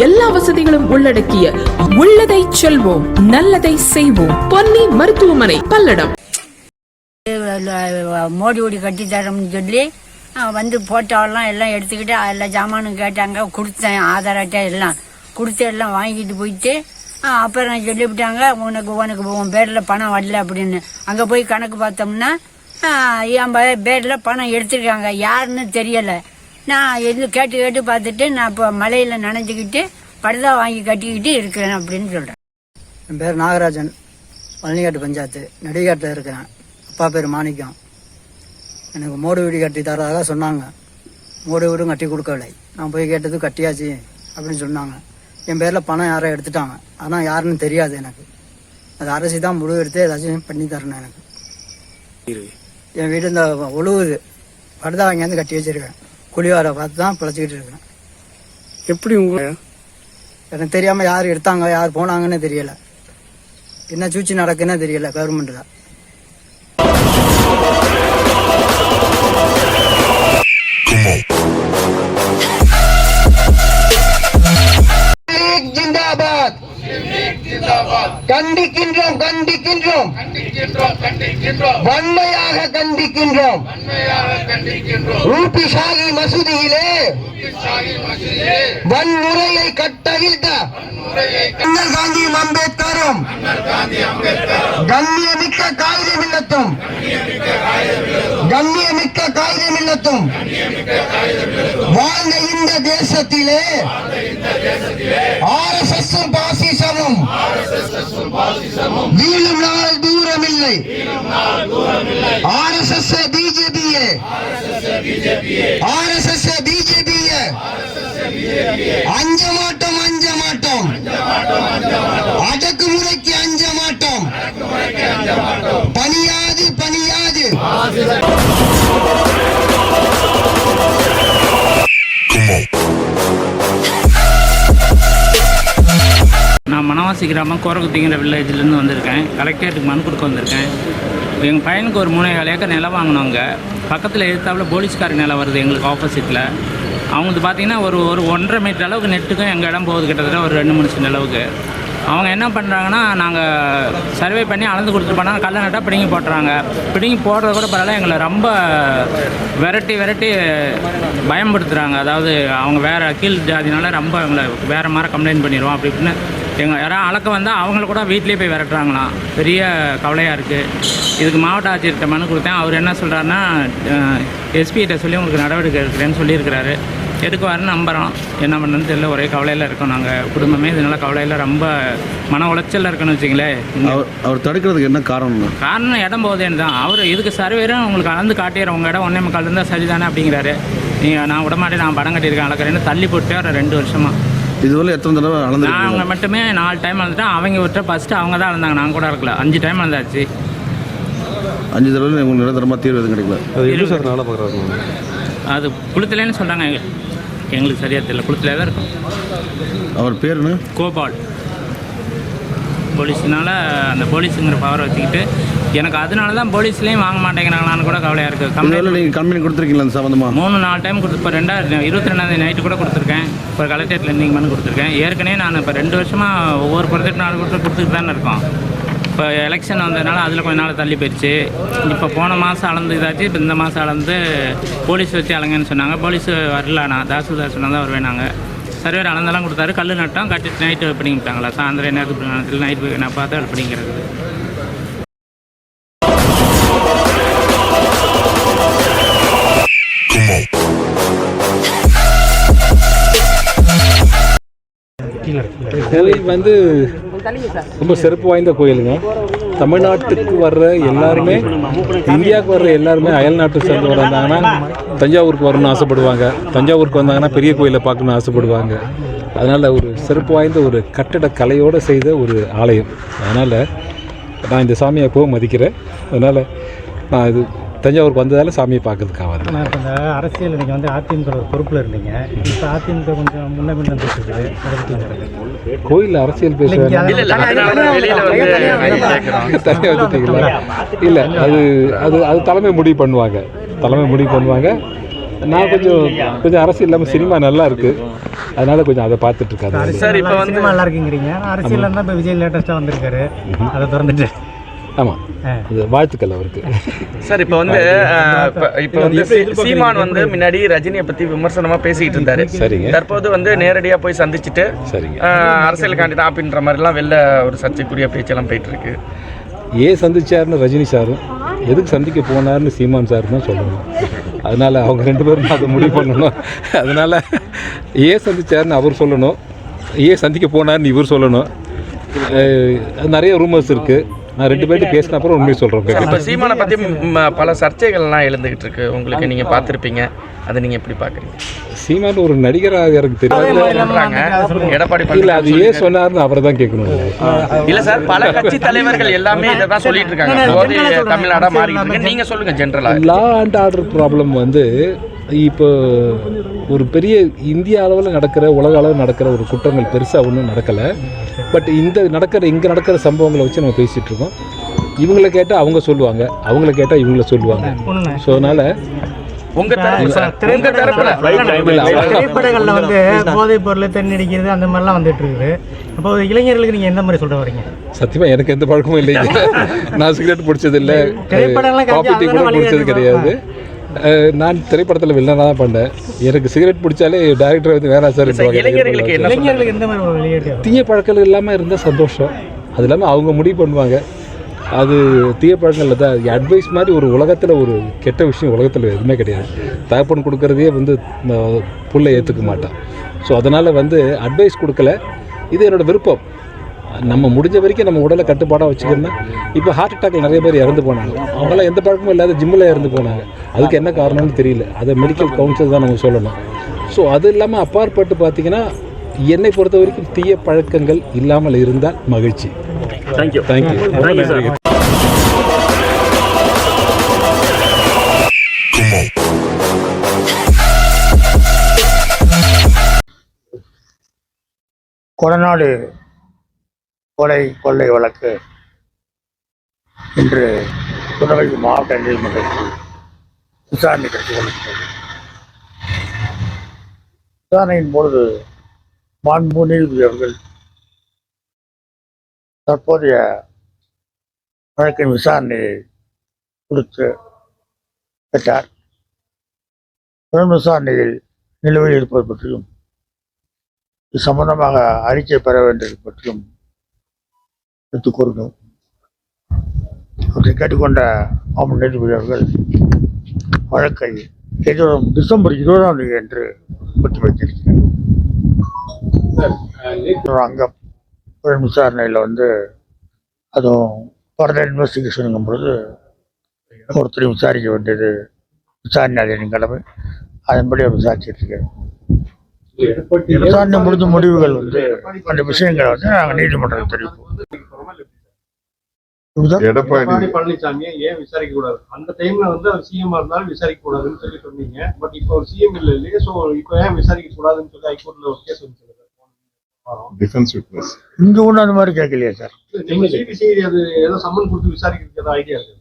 எல்லா வசதிகளும் உள்ளடக்கிய உள்ளதை செல்வோம் நல்லதை செய்வோம். பொன்னி மருத்துவமனை பல்லடம். மோடி ஓடி கட்டி தரோம்னு சொல்லி வந்து போட்டோவெல்லாம் எல்லாம் எடுத்துக்கிட்டு எல்லா ஜாமானும் கேட்டாங்க கொடுத்தேன் ஆதார் அட்டை எல்லாம். கொடுத்து எல்லாம் வாங்கிட்டு போயிட்டு அப்புறம் சொல்லிவிட்டாங்க உனக்கு உனக்கு உன் பேரில் பணம் வரல அப்படின்னு. அங்கே போய் கணக்கு பார்த்தோம்னா என் பேரில் பணம் எடுத்திருக்காங்க. யாருன்னு தெரியலை. நான் எது கேட்டு கேட்டு பார்த்துட்டு நான் இப்போ மலையில் நனைஞ்சிக்கிட்டு படுதா வாங்கி கட்டிக்கிட்டு இருக்கிறேன் அப்படின்னு சொல்கிறேன் என் பேர் நாகராஜன். பழனிக்காட்டு பஞ்சாயத்து. நடிகாட்டில் இருக்கிறேன். அப்பா பேர் மாணிக்கம். எனக்கு மோடு வீடு கட்டி தரதாக சொன்னாங்க. மோடு வீடும் கட்டி கொடுக்கவில்லை. நான் போய் கேட்டது கட்டியாச்சு அப்படின்னு சொன்னாங்க. என் பேரில் பணம் யாரோ எடுத்துட்டாங்க. ஆனால் யாருன்னு தெரியாது எனக்கு. அது அரசு தான் முடிவு எடுத்து ஏதாச்சும் பண்ணி தரணும் எனக்கு. என் வீடு இந்த உழுவுது படுதா வாங்கியாந்து கட்டி வச்சிருக்கேன். குழிவாரை பார்த்து தான் பிழைச்சிக்கிட்டு இருக்கேன். எப்படி உங்க எனக்கு தெரியாமல் யார் எடுத்தாங்க யார் போனாங்கன்னு தெரியல. என்ன சூழ்ச்சி நடக்குன்னு தெரியல கவர்மெண்ட்டில் கண்டிக்கின்றோம் கண்டிக்கின்றோம். வன்மையாக கண்டிக்கின்றோம். ரூபி ஷாகி மசூதியிலே வன்முறையை கட்டவிழ்த்த அண்ணல் காந்தியும் அம்பேத்கரும் கண்ணியமிக்க இல்லத்தும் கண்ணியமிக்க காகிதம் இல்லத்தும் வாழ்ந்த இந்த தேசத்திலே ஆர்எஸ்எஸ் பாசிசமும் வீழும் நாள் தூரமில்லை ஆர்எஸ்எஸ் பிஜேபியே ஆர்எஸ்எஸ் பிஜேபியே அஞ்ச மாட்டோம் அஞ்ச மாட்டோம் நான் கிராமம் கோரகுத்திங்கிற வில்லேஜ்லேருந்து வந்திருக்கேன். கலெக்டரேட்டுக்கு மனு கொடுக்க வந்திருக்கேன். எங்கள் பையனுக்கு ஒரு மூணு ஏழு ஏக்கர் நிலம் வாங்கினவங்க. பக்கத்தில் எதிர்த்தாப்புல போலீஸ்கார நிலம் வருது எங்களுக்கு ஆப்போசிட்டில் அவங்களுக்கு பார்த்தீங்கன்னா ஒரு ஒரு ஒன்றரை மீட்டர் அளவுக்கு நெட்டுக்கும் எங்கள் இடம் போகுது கிட்டத்தட்ட ஒரு ரெண்டு மூணு சின்ன அளவுக்கு. அவங்க என்ன பண்ணுறாங்கன்னா நாங்கள் சர்வே பண்ணி அளந்து கொடுத்துட்டு போனால் கல்ல நட்டால் பிடுங்கி போட்டுறாங்க. பிடுங்கி போடுறது கூட பரவாயில்ல. எங்களை ரொம்ப விரட்டி விரட்டி பயம்படுத்துகிறாங்க அதாவது அவங்க வேறு கீழ் ஜாதினால ரொம்ப எங்களை வேறு மாதிரி கம்ப்ளைண்ட் பண்ணிடுவோம். அப்படி இப்படின்னு எங்கள் யாராவது அளக்க வந்தால் அவங்கள கூட வீட்லேயே போய் விரட்டுறாங்களாம். பெரிய கவலையாக இருக்குது இதுக்கு மாவட்ட ஆட்சியர்கிட்ட மனு கொடுத்தேன். அவர் என்ன சொல்கிறாருன்னா எஸ்பிகிட்ட சொல்லி உங்களுக்கு நடவடிக்கை எடுக்கிறேன்னு சொல்லியிருக்கிறாரு. எடுக்குவாருன்னு நம்புகிறோம் என்ன பண்ணுறதுன்னு தெரியல. ஒரே கவலையில் இருக்கோம் நாங்கள் குடும்பமே இதனால கவலையில் ரொம்ப மன உளைச்சலில் இருக்கணும்னு வச்சிங்களேன் அவர் அவர் தடுக்கிறதுக்கு என்ன காரணம்? காரணம் இடம் போதேன்னு தான். அவர் இதுக்கு சர்வேரும் உங்களுக்கு அளந்து காட்டிடுறேன் உங்கள் இடம் ஒன்றே முக்கால் இருந்தால் சரிதானே அப்படிங்கிறாரு. நீங்கள் நான் விடமாட்டேன். நான் படம் கட்டியிருக்கேன் அளக்கிறேன்னு தள்ளி போட்டு ஒரு ரெண்டு வருஷமாக இதுவரை எத்தனை தடவை நாங்கள் அளந்து மட்டுமே நாலு டைம் வந்துட்டோம் அவங்க விட்ட ஃபஸ்ட்டு அவங்க தான் இருந்தாங்க நான் கூட இருக்கல அஞ்சு டைம் வந்தாச்சு அஞ்சு தடவை உங்களுக்கு நிரந்தரமாக தீர்வு எதுவும் கிடைக்கல? அது எப்படி சார் வேலை பார்க்குறாரு? அது குளுத்துலேன்னு சொல்கிறாங்க எங்களுக்கு சரியாக தெரியல. குளுத்துல தான் இருக்கும். அவர் பேர் என்ன? கோபால். போலீஸ்னால அந்த போலீஸுங்கிற பவரை வச்சுக்கிட்டு எனக்கு அதனால தான் போலீஸ்லேயும் வாங்க மாட்டேங்கிறாங்களான்னு கூட கவலையாக இருக்குது கம்ப்ளைண்ட் நீங்கள் கம்பெனி கொடுத்துருக்கீங்களா அந்த சம்மந்தமாக மூணு நாலு டைம் கொடுத்து இப்போ ரெண்டாயிரம் இருபத்தி ரெண்டாந்தேதி நைட்டு கூட கொடுத்துருக்கேன். இப்போ கலெக்டரேட்டில் இன்றைக்கி மனு கொடுத்துருக்கேன். ஏற்கனவே நான் இப்போ ரெண்டு வருஷமாக ஒவ்வொரு ப்ரொஜெக்ட் நாலு கொடுத்து கொடுத்துட்டு தானே இருக்கோம். இப்போ எலெக்ஷன் வந்ததுனால அதில் கொஞ்ச நாள் தள்ளி போயிடுச்சு இப்போ போன மாதம் அளந்து இதாச்சு இப்போ இந்த மாதம் அளந்து போலீஸ் வச்சு அலங்கன்னு சொன்னாங்க. போலீஸ் வரல நான் தாசுதார் சொன்னால் தான் வருவேன் நாங்கள் சர்வேர் அளந்தெல்லாம் கொடுத்தாரு. கல் நட்டோம் கட்டிட்டு நைட்டு பிடிங்கிட்டாங்களா சாயந்தரம் நேரத்துக்கு நைட்டு நான் பார்த்தா பிடிங்கிறது கோயில் வந்து ரொம்ப சிறப்பு வாய்ந்த கோயிலுங்க. தமிழ்நாட்டுக்கு வர்ற எல்லாருமே இந்தியாவுக்கு வர்ற எல்லாருமே அயல் நாட்டு சேர்ந்தவர் வந்தாங்கன்னா தஞ்சாவூருக்கு வரணும்னு ஆசைப்படுவாங்க. தஞ்சாவூருக்கு வந்தாங்கன்னா பெரிய கோயிலை பார்க்கணும்னு ஆசைப்படுவாங்க. அதனால் ஒரு சிறப்பு வாய்ந்த ஒரு கட்டட கலையோடு செய்த ஒரு ஆலயம். அதனால் நான் இந்த சாமியை எப்பவும் மதிக்கிறேன். அதனால் நான் இது தஞ்சாவூருக்கு வந்ததால் சாமியை பார்க்கறதுக்காக நான் இப்போ இந்த அரசியல் நீங்கள் வந்து அதிமுக ஒரு பொறுப்பில் இருந்தீங்க. இப்போ அதிமுக கொஞ்சம் முன்ன பின்ன சொல்லுங்க. கோயில் அரசியல் பேச இல்ல, வேணாம். இங்க அது- தனியாக வந்துட்டீங்களா இல்லை அது அது அது தலைமை முடிவு பண்ணுவாங்க. தலைமை முடிவு பண்ணுவாங்க. நான் கொஞ்சம் கொஞ்சம் அரசியல் இல்லாமல் சினிமா நல்லா இருக்கு. அதனால கொஞ்சம் அதை பார்த்துட்டு இருக்காரு சார் இப்போ வந்து சினிமா நல்லா இருக்குங்கிறீங்க. ஆனா அரசியல்ல இருந்தா இப்போ விஜய் லேட்டஸ்ட்டாக வந்திருக்காரு. அதை திறந்துட்டு. ஆமாம் அது வாழ்த்துக்கள் அவருக்கு. சார் இப்போ வந்து இப்ப- இப்போ வந்து சீமான் வந்து முன்னாடி ரஜினியை பத்தி விமர்சனமா பேசிக்கிட்டு இருந்தாரு. சரிங்க. தற்போது வந்து நேரடியா போய் சந்திச்சுட்டு சரிங்க. அரசியலுக்காண்டி தான் அப்படின்ற மாதிரிலாம் வெளில ஒரு சர்ச்சைக்குரிய பேச்செல்லாம் போயிட்டு இருக்கு ஏன் சந்திச்சாருன்னு ரஜினி சாரும் எதுக்கு சந்திக்க போனார்னு சீமான் சார் தான் சொல்லணும். அதனால அவங்க ரெண்டு பேரும் அதை முடிவு பண்ணணும். அதனால ஏன் சந்திச்சாருன்னு அவர் சொல்லணும். ஏன் சந்திக்க போனார்னு இவர் சொல்லணும். நிறைய ரூமர்ஸ் இருக்குது நான் ரெண்டு பேர்ட்டு பேசின அப்புறம் உண்மையை இப்போ சொல்கிறேன் சீமானை பத்தி ம், பல சர்ச்சைகள்லாம் எழுந்துகிட்டு இருக்கு. உங்களுக்கு நீங்க பார்த்திருப்பீங்க. அதை நீங்க எப்படி பாக்குறீங்க சீமான் ஒரு நடிகராக எனக்கு தெரியாது. சொல்றாங்க. எடப்பாடி இல்லை அது ஏன் சொன்னார்னு அவரை தான் கேட்கணும். இல்ல சார் பல கட்சி தலைவர்கள் எல்லாமே இதை தான் சொல்லிட்டு இருக்காங்க. தமிழ்நாடா மாறிட்டு இருக்கு. நீங்க சொல்லுங்க ஜென்ரலா லா அண்ட் ஆர்டர் ப்ராப்ளம் வந்து இப்போ ஒரு பெரிய இந்திய அளவில் நடக்கிற உலக அளவில் நடக்கிற ஒரு குற்றங்கள் பெருசாக ஒன்றும் நடக்கலை. பட் இந்த நடக்கிற இங்கே நடக்கிற சம்பவங்களை வச்சு நம்ம பேசிகிட்டு இருக்கோம். இவங்கள கேட்டால் அவங்க சொல்லுவாங்க அவங்கள கேட்டால் இவங்கள சொல்லுவாங்க. ஸோ அதனால் உங்க திரைப்படங்கள்ல வந்து போதைப் பொருள் தென்னடிக்கிறது அந்த மாதிரிலாம் வந்துட்டு இருக்குது. அப்போ இளைஞர்களுக்கு நீங்க எந்த மாதிரி சொல்ல வரீங்க? சத்தியமாக எனக்கு எந்த பழக்கமும் இல்லைங்க. நான் சிகரெட் பிடிச்சது இல்லை டீ கூட பிடிச்சது கிடையாது. நான் திரைப்படத்தில் வில்லனாக தான் பண்ணேன். எனக்கு சிகரெட் பிடிச்சாலே டேரக்டர் வந்து வேணாம் சார் தீய பழக்கங்கள் இல்லாமல் இருந்தால் சந்தோஷம். அது இல்லாமல் அவங்க முடிவு பண்ணுவாங்க. அது தீய பழக்கங்கள் தான். அட்வைஸ் மாதிரி ஒரு உலகத்தில் ஒரு கெட்ட விஷயம் உலகத்தில் எதுவுமே கிடையாது. தகப்பன் கொடுக்குறதையே வந்து புள்ள ஏற்றுக்க மாட்டான். ஸோ அதனால் வந்து அட்வைஸ் கொடுக்கல. இது என்னோட விருப்பம். நம்ம முடிஞ்ச வரைக்கும் நம்ம உடலை கட்டுப்பாடாக வச்சுக்கணும்னா இப்போ ஹார்ட் அட்டாக்ல நிறைய பேர் இறந்து போனாங்க. அவங்களாம் எந்த பழக்கமும் இல்லாத ஜிம்மில் இறந்து போனாங்க. அதுக்கு என்ன காரணம்னு தெரியல. அதை மெடிக்கல் கவுன்சில் தான் நம்ம சொல்லணும். ஸோ அது இல்லாமல் அப்பாற்பட்டு பார்த்தீங்கன்னா என்னை பொறுத்த வரைக்கும் தீய பழக்கங்கள் இல்லாமல் இருந்தால் மகிழ்ச்சி. தேங்க்யூ தேங்க்யூ கொடநாடு கொலை கொள்ளை வழக்கு இன்று திருநெல்வேலி மாவட்ட நீதிமன்றத்தில் விசாரணை நடத்தி கொண்டிருக்கிறது விசாரணையின் பொழுது மாண்பு நீதிபதி அவர்கள் தற்போதைய வழக்கின் விசாரணையை கொடுத்து பெற்றார் புலன் விசாரணையில் நிலுவையில் இருப்பது பற்றியும் இது சம்பந்தமாக அறிக்கை பெற வேண்டியது பற்றியும் எடுத்துக் கூறினோம் அவற்றை கேட்டுக்கொண்ட மாமன் நீதிபதி அவர்கள் வழக்கை எதிரும் டிசம்பர் இருபதாம் தேதி என்று ஒத்தி வைத்திருக்கிறார் அங்கே அங்கம் புலன் விசாரணையில் வந்து அதுவும் ஃபர்தர் இன்வெஸ்டிகேஷனுங்கும் பொழுது ஒருத்தரையும் விசாரிக்க வேண்டியது விசாரணை அதிகாரியின் கடமை அதன்படி அவர் விசாரணை முடிந்த முடிவுகள் வந்து அந்த விஷயங்களை வந்து நாங்கள் நீதிமன்றத்தில் தெரிவிப்போம். எடப்பாடி. பழனிசாமியை ஏன் விசாரிக்க கூடாது அந்த டைம்ல வந்து அவர் சிஎம் இருந்தாலும் விசாரிக்க கூடாதுன்னு சொல்லி சொன்னீங்க பட் இப்போ ஒரு சிஎம் இல்ல இல்லையே சோ இப்போ ஏன் விசாரிக்க கூடாதுன்னு சொல்லி ஹைகோர்ட்ல ஒரு கேஸ் வந்து டிஃபென்ஸ் விட்னஸ் இங்க ஒன்றும் அந்த மாதிரி கேட்கலையே சார் நீங்க சிபிசிஐடி அது ஏதோ சம்மன் கொடுத்து விசாரிக்கிறதுக்கு ஐடியா இருக்கு.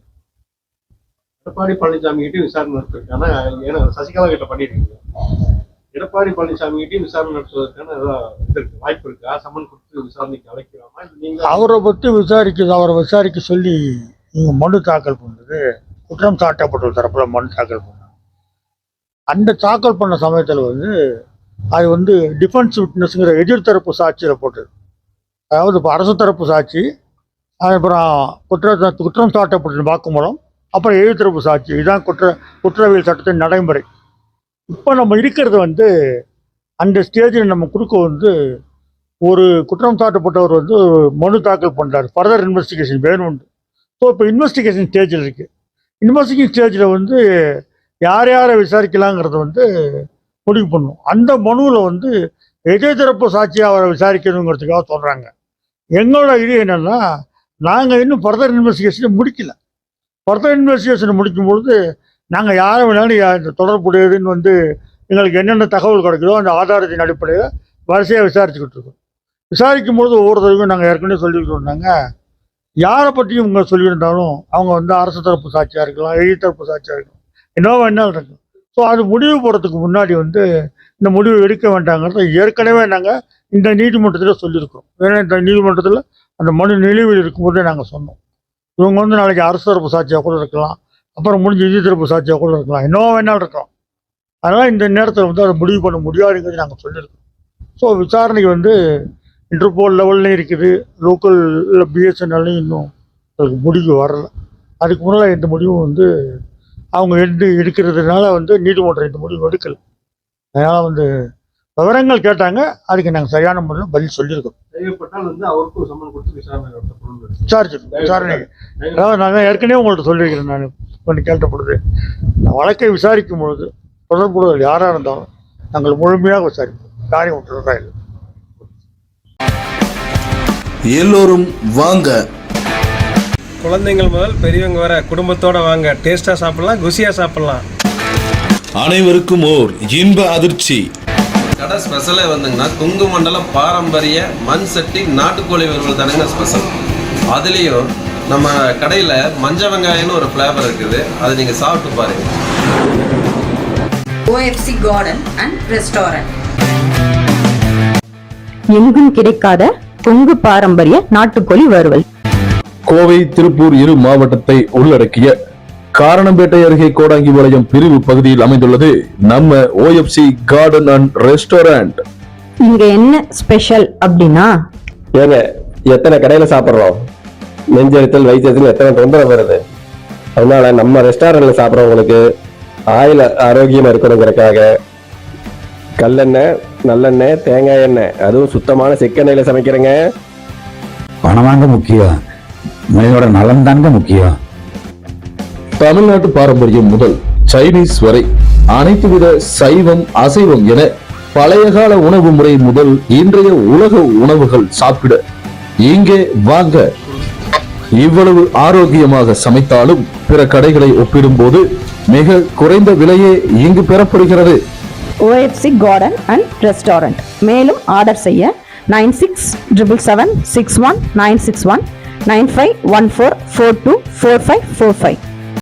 எடப்பாடி பழனிசாமி கிட்டயும் விசாரணை நடத்துறதுக்கான ஏன்னா சசிகலா கிட்ட பண்ணிருக்கீங்க எடப்பாடி பழனிசாமி கிட்டயும் விசாரணை நடத்துவதற்கான ஏதாவது வாய்ப்பு இருக்கா. சம்மன் கொடுத்து விசாரணைக்கு அழைக்கலாமா? நீங்க அவரை பற்றி விசாரிக்க அவரை விசாரிக்க சொல்லி நீங்க மனு தாக்கல் பண்ணது குற்றம் சாட்டப்பட்ட தரப்புல மனு தாக்கல் பண்ணாங்க. அந்த தாக்கல் பண்ண சமயத்தில் வந்து அது வந்து டிஃபென்ஸ் விட்னஸ்ங்கிற எதிர்த்தரப்பு சாட்சியில் போட்டது. அதாவது இப்போ அரசு தரப்பு சாட்சி அப்புறம் குற்ற குற்றம் சாட்டப்பட்ட வாக்குமூலம் அப்புறம் எதிர்த்தரப்பு சாட்சி. இதுதான் குற்ற குற்றவியல் சட்டத்தின் நடைமுறை. இப்போ நம்ம இருக்கிறது வந்து அந்த ஸ்டேஜில் நம்ம கொடுக்க வந்து ஒரு குற்றம் சாட்டப்பட்டவர் வந்து மனு தாக்கல் பண்ணுறாரு ஃபர்தர் இன்வெஸ்டிகேஷன் வேணும்னு ஸோ இப்போ இன்வெஸ்டிகேஷன் ஸ்டேஜில் இருக்குது இன்வெஸ்டிகேஷன் ஸ்டேஜில் வந்து யார் யாரை விசாரிக்கலாங்கிறத வந்து முடிவு பண்ணும். அந்த மனுவில் வந்து எதிர்த்தரப்பு சாட்சியாக அவரை விசாரிக்கணுங்கிறதுக்காக சொல்கிறாங்க எங்களோட இது என்னென்னா நாங்கள் இன்னும் ஃபர்தர் இன்வெஸ்டிகேஷனை முடிக்கல. ஃபர்தர் இன்வெஸ்டிகேஷனை முடிக்கும் பொழுது நாங்கள் யாரை வேணாலும் தொடர்புடையதுன்னு வந்து எங்களுக்கு என்னென்ன தகவல் கிடைக்குதோ அந்த ஆதாரத்தின் அடிப்படையில் வரிசையாக விசாரிச்சுக்கிட்டு இருக்கோம். விசாரிக்கும் பொழுது ஒவ்வொருத்தருக்கும் நாங்கள் ஏற்கனவே சொல்லிக்கிட்டு இருந்தாங்க யாரை பற்றியும் இவங்க சொல்லியிருந்தாலும் அவங்க வந்து அரசு தரப்பு சாட்சியாக இருக்கலாம் எழுதி தரப்பு சாட்சியாக இருக்கலாம். என்னவோ வேணாலும் இருக்கும் ஸோ அது முடிவு போகிறதுக்கு முன்னாடி வந்து இந்த முடிவு எடுக்க வேண்டாங்கிறத ஏற்கனவே நாங்கள் இந்த நீதிமன்றத்தில் சொல்லியிருக்கோம் ஏன்னா இந்த நீதிமன்றத்தில் அந்த மனு நிலுவையில் இருக்கும்போதே நாங்கள் சொன்னோம். இவங்க வந்து நாளைக்கு அரசு தரப்பு சாட்சியாக கூட இருக்கலாம். அப்புறம் முடிஞ்ச இறுதி தரப்பு சாட்சியாக கூட இருக்கலாம். என்ன வேணாலும் இருக்கலாம். அதனால் இந்த நேரத்தில் வந்து அதை முடிவு பண்ண முடியாதுங்கிறது நாங்கள் சொல்லியிருக்கோம் ஸோ விசாரணைக்கு வந்து இன்டர்போல் லெவல்லையும் இருக்குது. லோக்கல் பிஎஸ்என்எல்லையும் இன்னும் அதுக்கு முடிவு வரல. அதுக்கு முன்னால் இந்த முடிவும் வந்து அவங்க எடுத்து எடுக்கிறதுனால வந்து நீதிமன்றம் இந்த முடிவு எடுக்கல. அதனால் வந்து விவரங்கள் கேட்டாங்க. அதுக்கு நாங்கள் சரியான முறையில் பதில் சொல்லியிருக்கோம் விசாரணை விசாரணை. அதாவது நான் ஏற்கனவே உங்கள்கிட்ட சொல்லியிருக்கிறேன் நான். கொஞ்சம் கேட்ட பொழுது இந்த வழக்கை விசாரிக்கும் பொழுது தொடர்புடையவர்கள் யாராக இருந்தாலும் நாங்கள் முழுமையாக விசாரிப்போம். காரியம் விட்டுறதா இல்லை. எல்லோரும் வாங்க. குழந்தைங்கள் முதல் பெரியவங்க வர குடும்பத்தோட வாங்க. டேஸ்டா சாப்பிடலாம் குசியா சாப்பிடலாம். அனைவருக்கும் ஓர் இன்ப அதிர்ச்சி. கடை ஸ்பெஷலே வந்துங்கன்னா கொங்கு மண்டலம் பாரம்பரிய மண் சட்டி நாட்டுக்கோழி வறுவல் தானுங்க ஸ்பெஷல் அதுலேயும் நம்ம கடையில் மஞ்ச வெங்காயம்னு ஒரு ஃப்ளேவர் இருக்குது. அதை நீங்கள் சாப்பிட்டு பாருங்க. ஓஎஃப்சி கார்டன் அண்ட் ரெஸ்டாரண்ட் எங்கும் கிடைக்காத கொங்கு பாரம்பரிய நாட்டுக்கோழி வறுவல். கோவை திருப்பூர் இரு மாவட்டத்தை உள்ளடக்கிய காரணம்பேட்டை அருகே கோடாங்கிபாளையம் பிரிவு பகுதியில் அமைந்துள்ளது நம்ம ஓஎஃப்சி கார்டன் அண்ட் ரெஸ்டாரண்ட் இங்க என்ன ஸ்பெஷல் அப்படின்னா? ஏங்க எத்தனை கடையில் சாப்பிட்றோம்? நெஞ்செழுத்தல் வயிற்றுல எத்தனை தொந்தரவு வருது? அதனால நம்ம ரெஸ்டாரண்ட்ல சாப்பிட்றவங்களுக்கு ஆயில் ஆரோக்கியமாக இருக்கணுங்கிறக்காக கல்லெண்ணெய் நல்லெண்ணெய் தேங்காய் எண்ணெய் அதுவும் சுத்தமான செக்கெண்ணெயில் சமைக்கிறேங்க. பணம் வாங்க முக்கியம். மனிதனோட நலன் தாங்க முக்கியம். தமிழ்நாட்டு பாரம்பரியம் முதல் சைனீஸ் வரை அனைத்து வித சைவம் அசைவம் என பழைய கால உணவு முறை முதல் இன்றைய உலக உணவுகள் சாப்பிட இங்கே வாங்க. இவ்வளவு ஆரோக்கியமாக சமைத்தாலும் பிற கடைகளை ஒப்பிடும்போது மிக குறைந்த விலையே இங்கு பெறப்படுகிறது. ஓஎஃப்சி கார்டன் அண்ட் ரெஸ்டாரண்ட் மேலும் ஆர்டர் செய்ய nine six triple seven six one nine six one nine five one four four two four five four five.